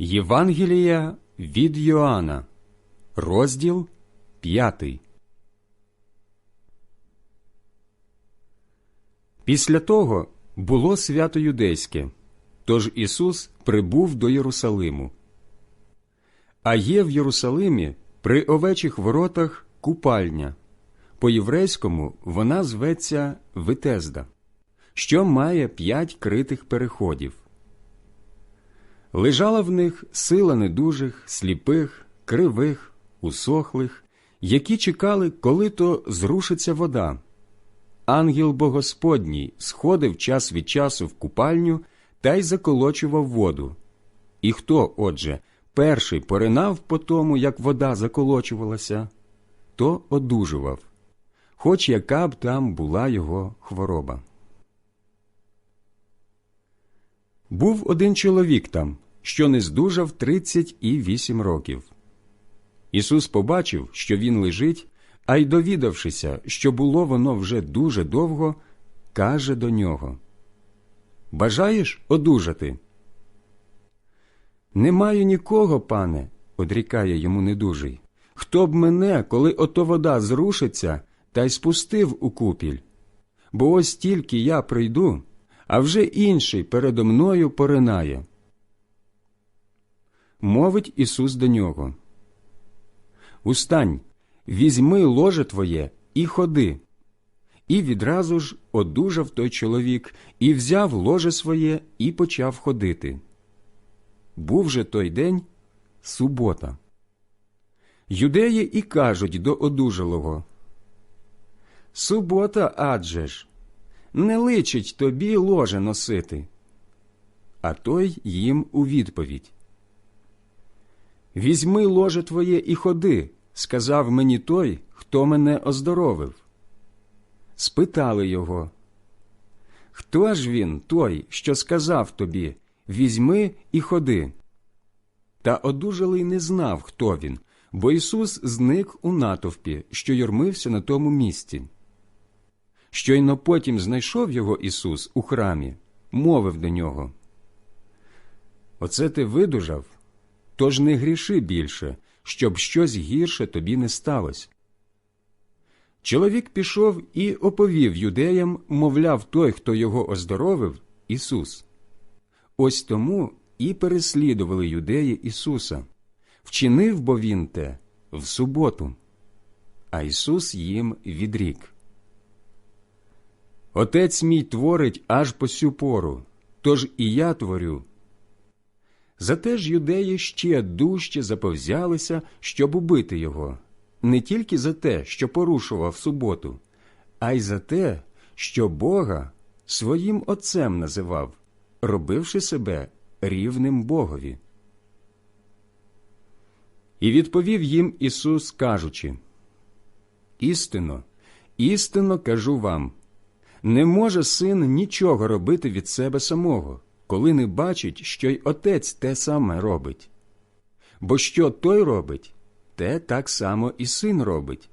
Євангелія від Йоанна, розділ 5. Після того було свято юдейське, тож Ісус прибув до Єрусалиму. А є в Єрусалимі при овечих воротах купальня. По-єврейському вона зветься Витезда, що має п'ять критих переходів. Лежала в них сила недужих, сліпих, кривих, усохлих, які чекали, коли то зрушиться вода. Ангел Богосподній сходив час від часу в купальню та й заколочував воду. І хто, отже, перший поринав по тому, як вода заколочувалася, то одужував, хоч яка б там була його хвороба. Був один чоловік там, що не здужав тридцять і вісім років. Ісус побачив, що він лежить, а й довідавшися, що було воно вже дуже довго, каже до нього Бажаєш одужати? Не маю нікого, пане, одрікає йому недужий. Хто б мене, коли ото вода зрушиться, та й спустив у купіль? Бо ось тільки я прийду, а вже інший передо мною поринає. Мовить Ісус до нього. Устань, візьми ложе твоє і ходи. І відразу ж одужав той чоловік, і взяв ложе своє і почав ходити. Був же той день субота. Юдеї і кажуть до одужалого Субота адже ж, не личить тобі ложе носити. А той їм у відповідь Візьми ложе твоє і ходи, сказав мені той, хто мене оздоровив. Спитали його, Хто ж він, той, що сказав тобі Візьми і ходи? Та одужалий не знав, хто він, бо Ісус зник у натовпі, що юрмився на тому місці. Щойно потім знайшов його Ісус у храмі, мовив до нього. Оце ти видужав, тож не гріши більше, щоб щось гірше тобі не сталося. Чоловік пішов і оповів юдеям, мовляв, той, хто його оздоровив, Ісус. Ось тому і переслідували юдеї Ісуса. Вчинив бо він те в суботу, а Ісус їм відрік. Отець мій творить аж по сю пору, тож і я творю. Зате ж юдеї ще дужче заповзялися, щоб убити його, не тільки за те, що порушував суботу, а й за те, що Бога своїм Отцем називав, робивши себе рівним Богові. І відповів їм Ісус, кажучи Істинно, істинно кажу вам не може син нічого робити від себе самого, коли не бачить, що й отець те саме робить. Бо що той робить, те так само і син робить.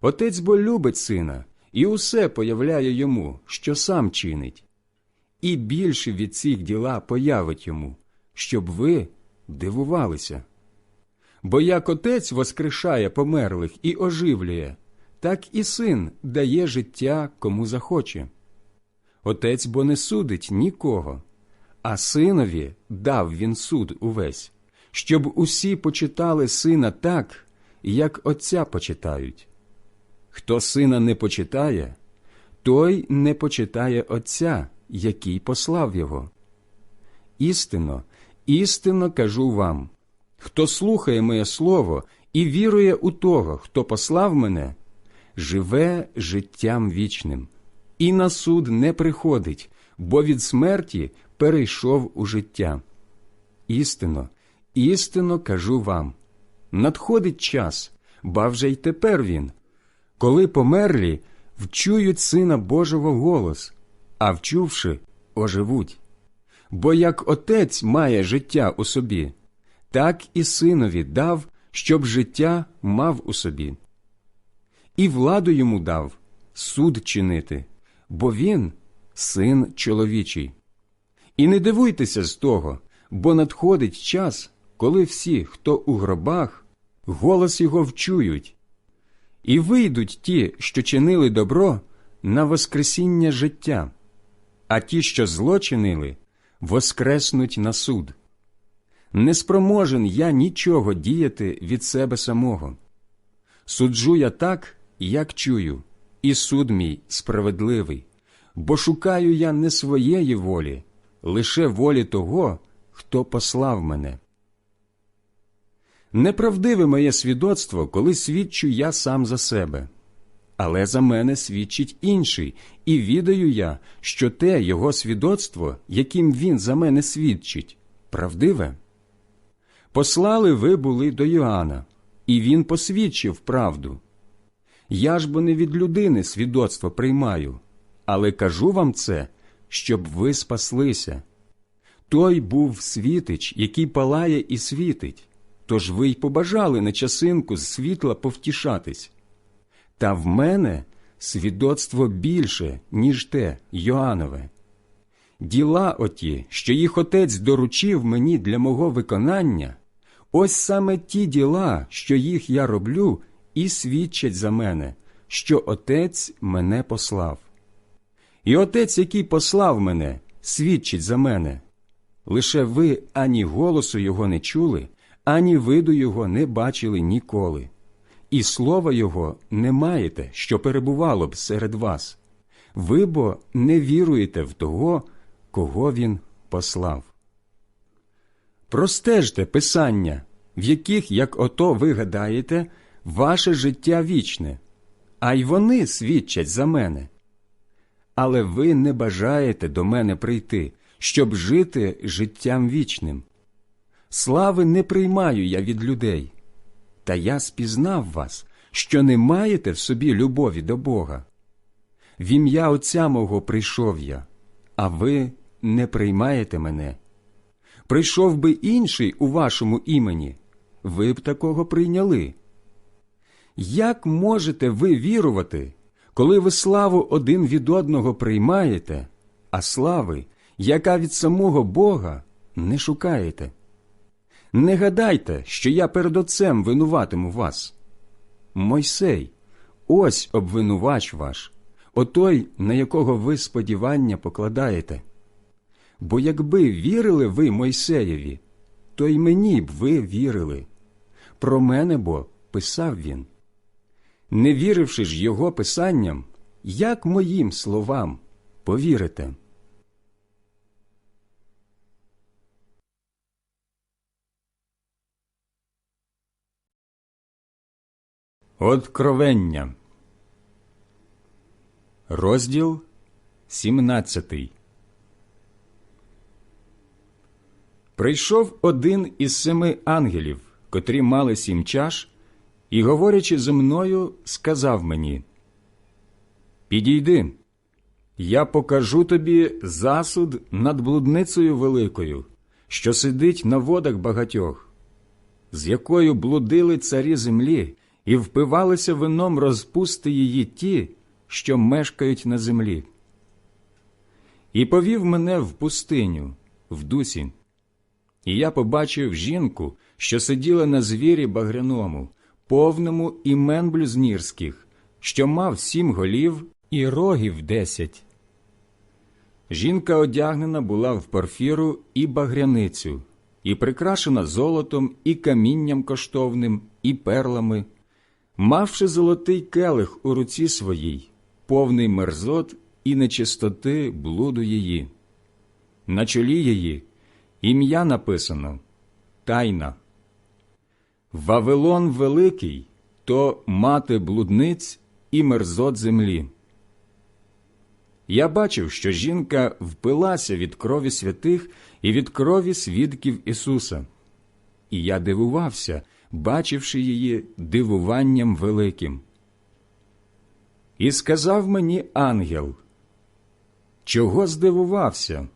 Отець бо любить сина і усе появляє йому, що сам чинить, і більше від цих діла появить йому, щоб ви дивувалися. Бо як отець воскрешає померлих і оживлює, так і син дає життя кому захоче. Отець бо не судить нікого, а синові дав він суд увесь, щоб усі почитали сина так, як отця почитають. Хто сина не почитає, той не почитає Отця, який послав його. Істинно, істинно кажу вам хто слухає моє слово і вірує у того, хто послав мене, живе життям вічним, і на суд не приходить, бо від смерті перейшов у життя. Істинно, істинно кажу вам надходить час, ба вже й тепер він, коли померлі вчують Сина Божого голос, а вчувши, оживуть. Бо як отець має життя у собі, так і синові дав, щоб життя мав у собі. І владу йому дав суд чинити, бо він син чоловічий. І не дивуйтеся з того, бо надходить час, коли всі, хто у гробах, голос його вчують, і вийдуть ті, що чинили добро, на воскресіння життя, а ті, що зло чинили, воскреснуть на суд. Не спроможен я нічого діяти від себе самого. Суджу я так, як чую, і суд мій справедливий, бо шукаю я не своєї волі, лише волі того, хто послав мене. Неправдиве моє свідоцтво, коли свідчу я сам за себе, але за мене свідчить інший, і відаю я, що те його свідоцтво, яким він за мене свідчить, правдиве. Послали ви були до Йоанна, і він посвідчив правду. Я ж бо не від людини свідоцтво приймаю, але кажу вам це, щоб ви спаслися. Той був світич, який палає і світить, тож ви й побажали на часинку з світла повтішатись. Та в мене свідоцтво більше, ніж те Йоанове. Діла оті, що їх отець доручив мені для мого виконання, ось саме ті діла, що їх я роблю, і свідчать за мене, що отець мене послав. І отець, який послав мене, свідчить за мене. Лише ви ані голосу його не чули, ані виду його не бачили ніколи, і слова його не маєте, що перебувало б серед вас. Ви бо не віруєте в того, кого він послав. Простежте писання, в яких, як ото ви гадаєте, ваше життя вічне, а й вони свідчать за мене. Але ви не бажаєте до мене прийти, щоб жити життям вічним. Слави не приймаю я від людей, та я спізнав вас, що не маєте в собі любові до Бога. В ім'я Отця мого прийшов я, а ви не приймаєте мене. Прийшов би інший у вашому імені, ви б такого прийняли. Як можете ви вірувати, коли ви славу один від одного приймаєте, а слави, яка від самого Бога, не шукаєте? Не гадайте, що я перед Отцем винуватиму вас. Мойсей, ось обвинувач ваш, отой, на якого ви сподівання покладаєте. Бо якби вірили ви Мойсеєві, то й мені б ви вірили. Про мене бо писав він. Не віривши ж його писанням, як моїм словам повірите? Откровення. Розділ 17 Прийшов один із семи ангелів, котрі мали сім чаш, і, говорячи зі мною, сказав мені Підійди, я покажу тобі засуд над блудницею великою, що сидить на водах багатьох, з якою блудили царі землі і впивалися вином розпусти її ті, що мешкають на землі. І повів мене в пустиню, в дусі. І я побачив жінку, що сиділа на звірі багряному, повному імен блюзнірських, що мав сім голів і рогів десять. Жінка одягнена була в порфіру і багряницю, і прикрашена золотом, і камінням коштовним, і перлами, мавши золотий келих у руці своїй, повний мерзот і нечистоти блуду її. На чолі її ім'я написано Тайна. Вавилон Великий то мати блудниць і мерзот землі. Я бачив, що жінка впилася від крові святих і від крові свідків Ісуса, і я дивувався, бачивши її дивуванням великим. І сказав мені ангел, чого здивувався?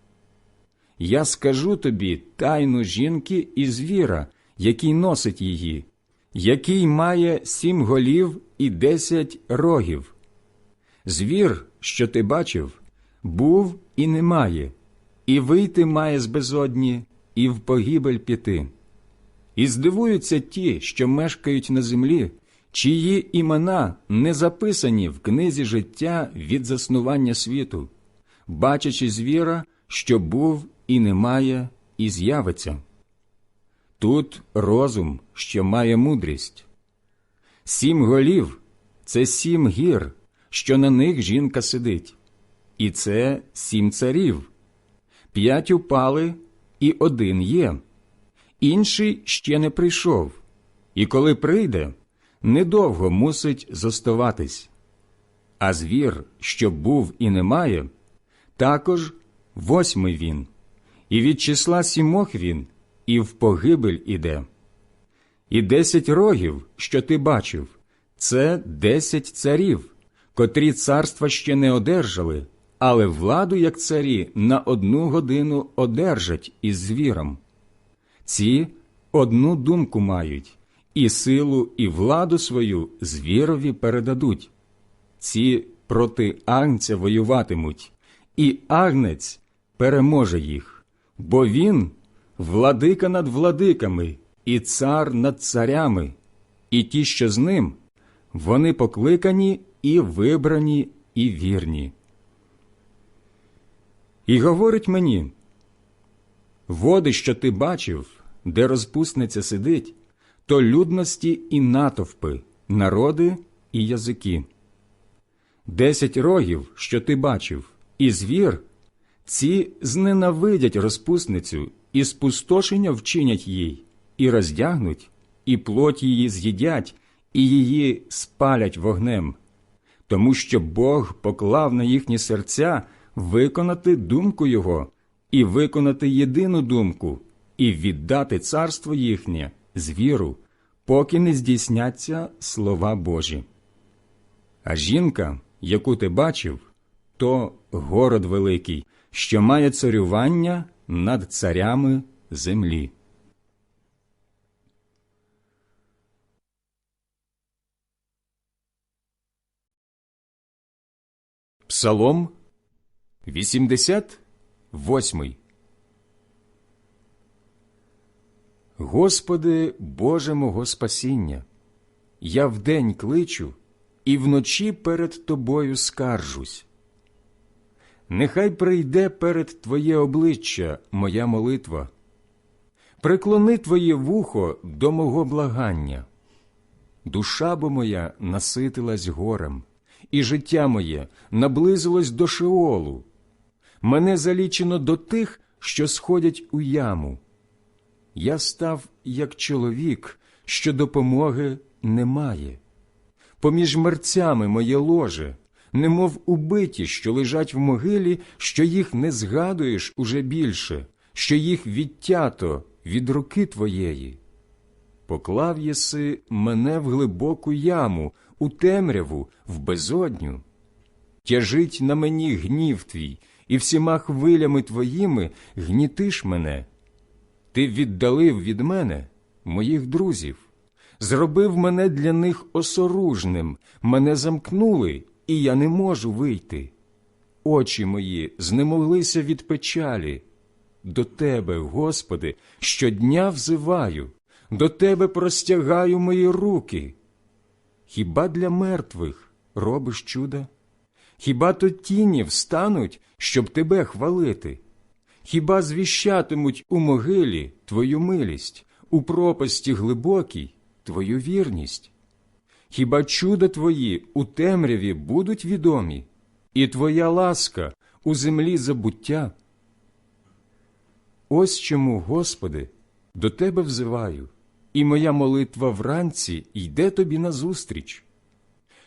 Я скажу тобі тайну жінки і звіра, який носить її, який має сім голів і десять рогів. Звір, що ти бачив, був і немає, і вийти має з безодні, і в погибель піти. І здивуються ті, що мешкають на землі, чиї імена не записані в книзі життя від заснування світу, бачачи звіра, що був і немає, і з'явиться. Тут розум, що має мудрість. Сім голів це сім гір, що на них жінка сидить, і це сім царів. П'ять упали, і один є, інший ще не прийшов, і коли прийде, недовго мусить зоставатись. А звір, що був і немає, також восьмий він, і від числа сімох він, і в погибель іде. І десять рогів, що ти бачив, це десять царів, котрі царства ще не одержали, але владу, як царі, на одну годину одержать із звіром. Ці одну думку мають, і силу, і владу свою звірові передадуть. Ці проти агнця воюватимуть, і агнець переможе їх, бо він владика над владиками і цар над царями, і ті, що з ним, вони покликані і вибрані, і вірні. І говорить мені води, що ти бачив, де розпусниця сидить, то людності і натовпи, народи і язики. Десять рогів, що ти бачив, і звір, ці зненавидять розпусницю і спустошення вчинять їй, і роздягнуть, і плоть її з'їдять, і її спалять вогнем, тому що Бог поклав на їхні серця виконати думку Його, і виконати єдину думку, і віддати царство їхнє з віру, поки не здійсняться слова Божі. А жінка, яку ти бачив, то город великий, що має царювання над царями землі. Псалом 88 Господи, Боже мого спасіння, я вдень кличу і вночі перед Тобою скаржусь. Нехай прийде перед Твоє обличчя моя молитва, приклони Твоє вухо до мого благання. Душа бо моя наситилась горем, і життя моє наблизилось до Шеолу. Мене залічено до тих, що сходять у яму. Я став як чоловік, що допомоги немає. Поміж мерцями моє ложе, немов убиті, що лежать в могилі, що їх не згадуєш уже більше, що їх відтято від руки твоєї. Поклав єси мене в глибоку яму, у темряву, в безодню. Тяжить на мені гнів твій, і всіма хвилями твоїми гнітиш мене. Ти віддалив від мене моїх друзів, зробив мене для них осоружним, мене замкнули, і я не можу вийти. Очі мої знемоглися від печалі. До Тебе, Господи, щодня взиваю, до Тебе простягаю мої руки. Хіба для мертвих робиш чуда? Хіба то тіні встануть, щоб Тебе хвалити? Хіба звіщатимуть у могилі Твою милість, у пропасті глибокій Твою вірність? Хіба чуда Твої у темряві будуть відомі, і Твоя ласка у землі забуття? Ось чому, Господи, до Тебе взиваю, і моя молитва вранці йде Тобі назустріч.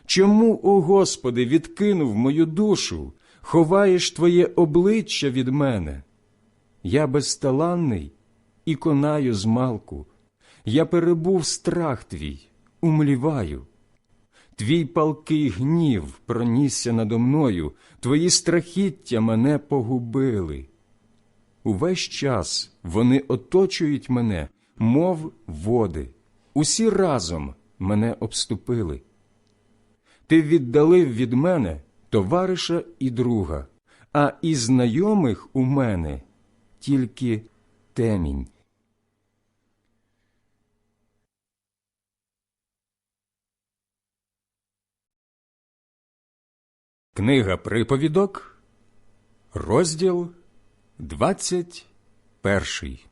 Чому, о Господи, відкинув мою душу, ховаєш Твоє обличчя від мене? Я безталанний і конаю змалку, я перебув страх твій, умліваю. Твій палкий гнів пронісся надо мною, твої страхіття мене погубили. Увесь час вони оточують мене, мов води, усі разом мене обступили. Ти віддалив від мене товариша і друга, а із знайомих у мене тільки темінь. Книга приповідок, розділ двадцять перший.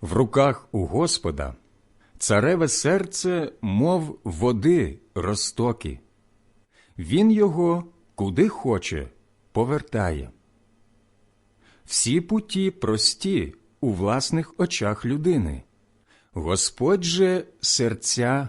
В руках у Господа цареве серце, мов води розтоки. Він його куди хоче повертає. Всі путі прості у власних очах людини. Господь же серця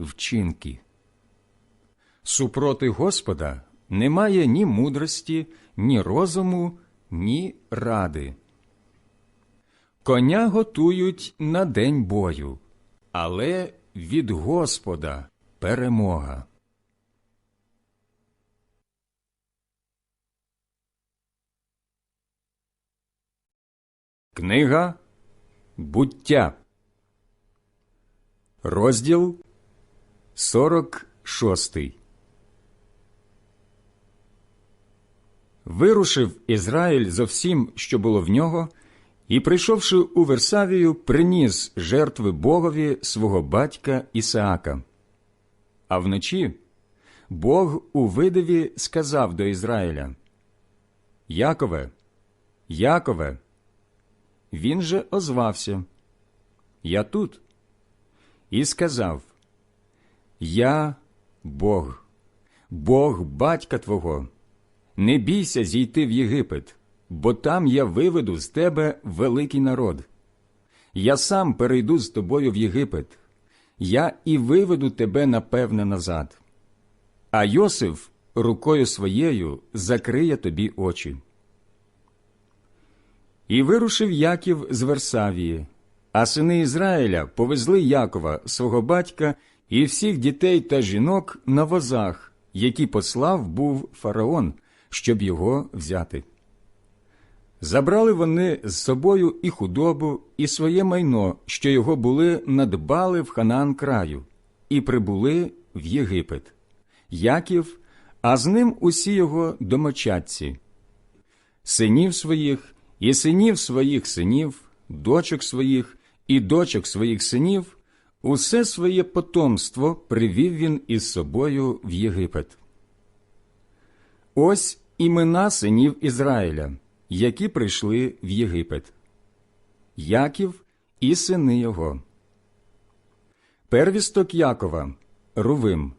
вчинки. Супроти Господа немає ні мудрості, ні розуму, ні ради. Коня готують на день бою, але від Господа перемога. Книга Буття, розділ 46 Вирушив Ізраїль зо всім, що було в нього, і, прийшовши у Версавію, приніс жертви Богові свого батька Ісаака. А вночі Бог у видиві сказав до Ізраїля Якове, Якове. Він же озвався Я тут. І сказав Я Бог, Бог батька Твого. Не бійся зійти в Єгипет, бо там я виведу з тебе великий народ. Я сам перейду з тобою в Єгипет, я і виведу тебе напевне назад. А Йосиф рукою своєю закриє тобі очі. І вирушив Яків з Версавії, а сини Ізраїля повезли Якова, свого батька, і всіх дітей та жінок на возах, які послав був фараон, щоб його взяти. Забрали вони з собою і худобу, і своє майно, що його були надбали в Ханаан краю, і прибули в Єгипет. Яків, а з ним усі його домочадці, синів своїх і синів своїх синів, дочок своїх і дочок своїх синів, усе своє потомство привів він із собою в Єгипет. Ось імена синів Ізраїля, які прийшли в Єгипет. Яків і сини його. Первісток Якова Рувим.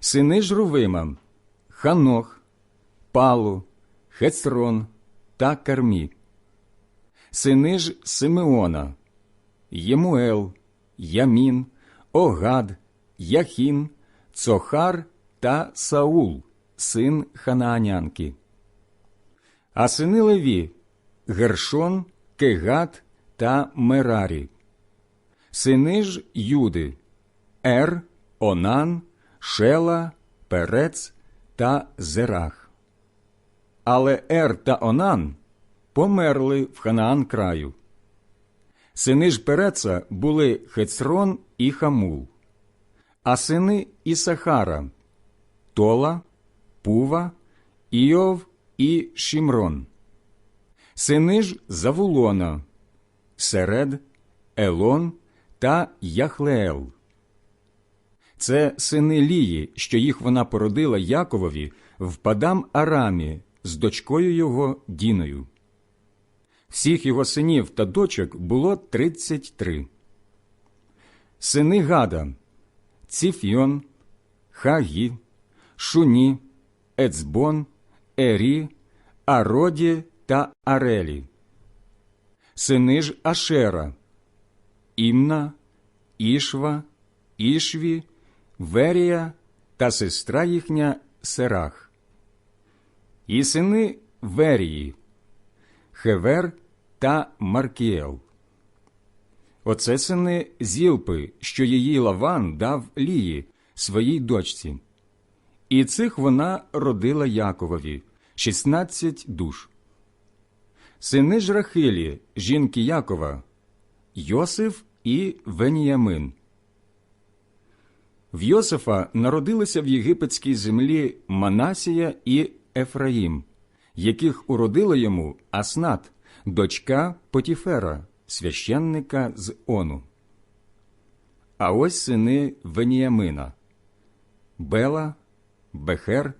Сини ж Рувима Ханох, Палу, Хецрон та Кармі. Сини ж Симеона, Ємуел, Ямін, Огад, Яхін, Цохар та Саул, син Ханаанянки. А сини Леві Гершон, Кегат та Мерарі. Сини ж Юди Ер, Онан, Шела, Перец та Зерах. Але Ер та Онан померли в Ханаан краю. Сини ж Переца були Хецрон і Хамул, а сини Ісахара Тола, Пува, Іов і Шімрон. Сини ж Завулона, Серед, Елон та Яхлеел. Це сини Лії, що їх вона породила Яковові в Падам Арамі з дочкою його Діною. Всіх його синів та дочок було тридцять три. Сини Гада Ціфйон, Хагі, Шуні, Ецбон, Ері, Ароді та Арелі. Сини ж Ашера, Імна, Ішва, Ішві, Верія та сестра їхня Серах. І сини Верії, Хевер та Маркіел. Оце сини Зілпи, що її Лаван дав Лії, своїй дочці. І цих вона родила Яковові шістнадцять душ. Сини ж Рахилі, жінки Якова, Йосиф і Веніямин. В Йосифа народилися в єгипетській землі Манасія і Ефраїм, яких уродила йому Аснат, дочка Потіфера, священника з Ону. А ось сини Веніямина Бела, Бехер,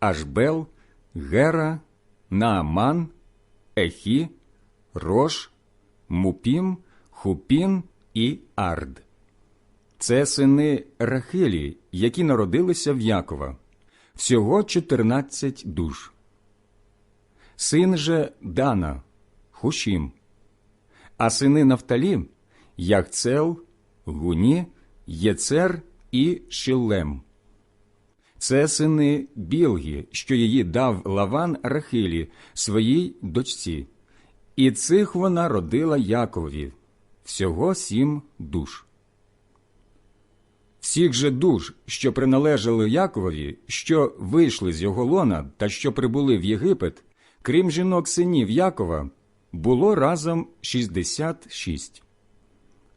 Ашбел, Гера, Нааман, Ехі, Рош, Мупім, Хупін і Ард. Це сини Рахилі, які народилися в Якова, всього чотирнадцять душ. син же Дана, Хушім, а сини Нафталі Яхцел, Гуні, Єцер і Шилем. Це сини Білгі, що її дав Лаван Рахилі, своїй дочці. І цих вона родила Якові, всього сім душ. Всіх же душ, що приналежали Яковові, що вийшли з його лона та що прибули в Єгипет, крім жінок синів Якова, було разом 66.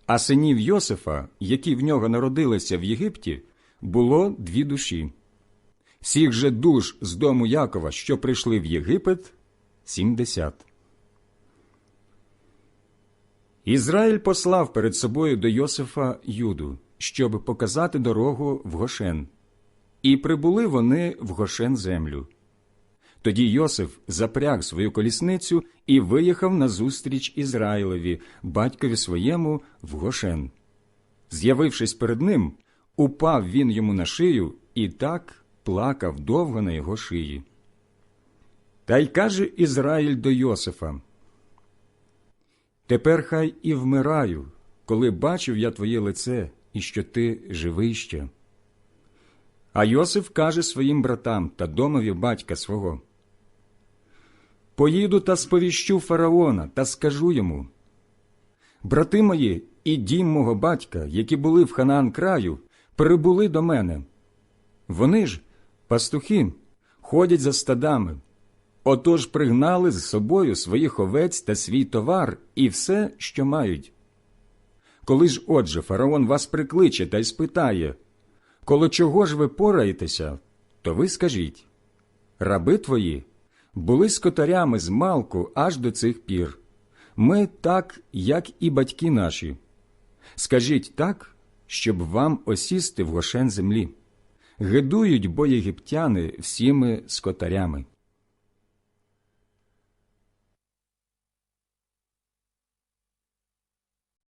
А синів Йосифа, які в нього народилися в Єгипті, було дві душі. Всіх же душ з дому Якова, що прийшли в Єгипет, сімдесят. Ізраїль послав перед собою до Йосифа Юду, щоб показати дорогу в Гошен. І прибули вони в Гошен землю. Тоді Йосиф запряг свою колісницю і виїхав назустріч Ізраїлеві, батькові своєму, в Гошен. З'явившись перед ним, упав він йому на шию і так плакав довго на його шиї. Та й каже Ізраїль до Йосифа: Тепер хай і вмираю, коли бачив я твоє лице і що ти живий ще. А Йосиф каже своїм братам та домові батька свого: Поїду та сповіщу фараона та скажу йому: Брати мої і дім мого батька, які були в Ханаан краю, прибули до мене. Вони ж, пастухи, ходять за стадами. Отож пригнали з собою своїх овець та свій товар і все, що мають. Коли ж, отже, фараон вас прикличе та й спитає, коло чого ж ви пораєтеся, то ви скажіть раби твої були скотарями з малку аж до цих пір. Ми так, як і батьки наші. Скажіть так, щоб вам осісти в гошен землі. Гидують бо єгиптяни всіми скотарями.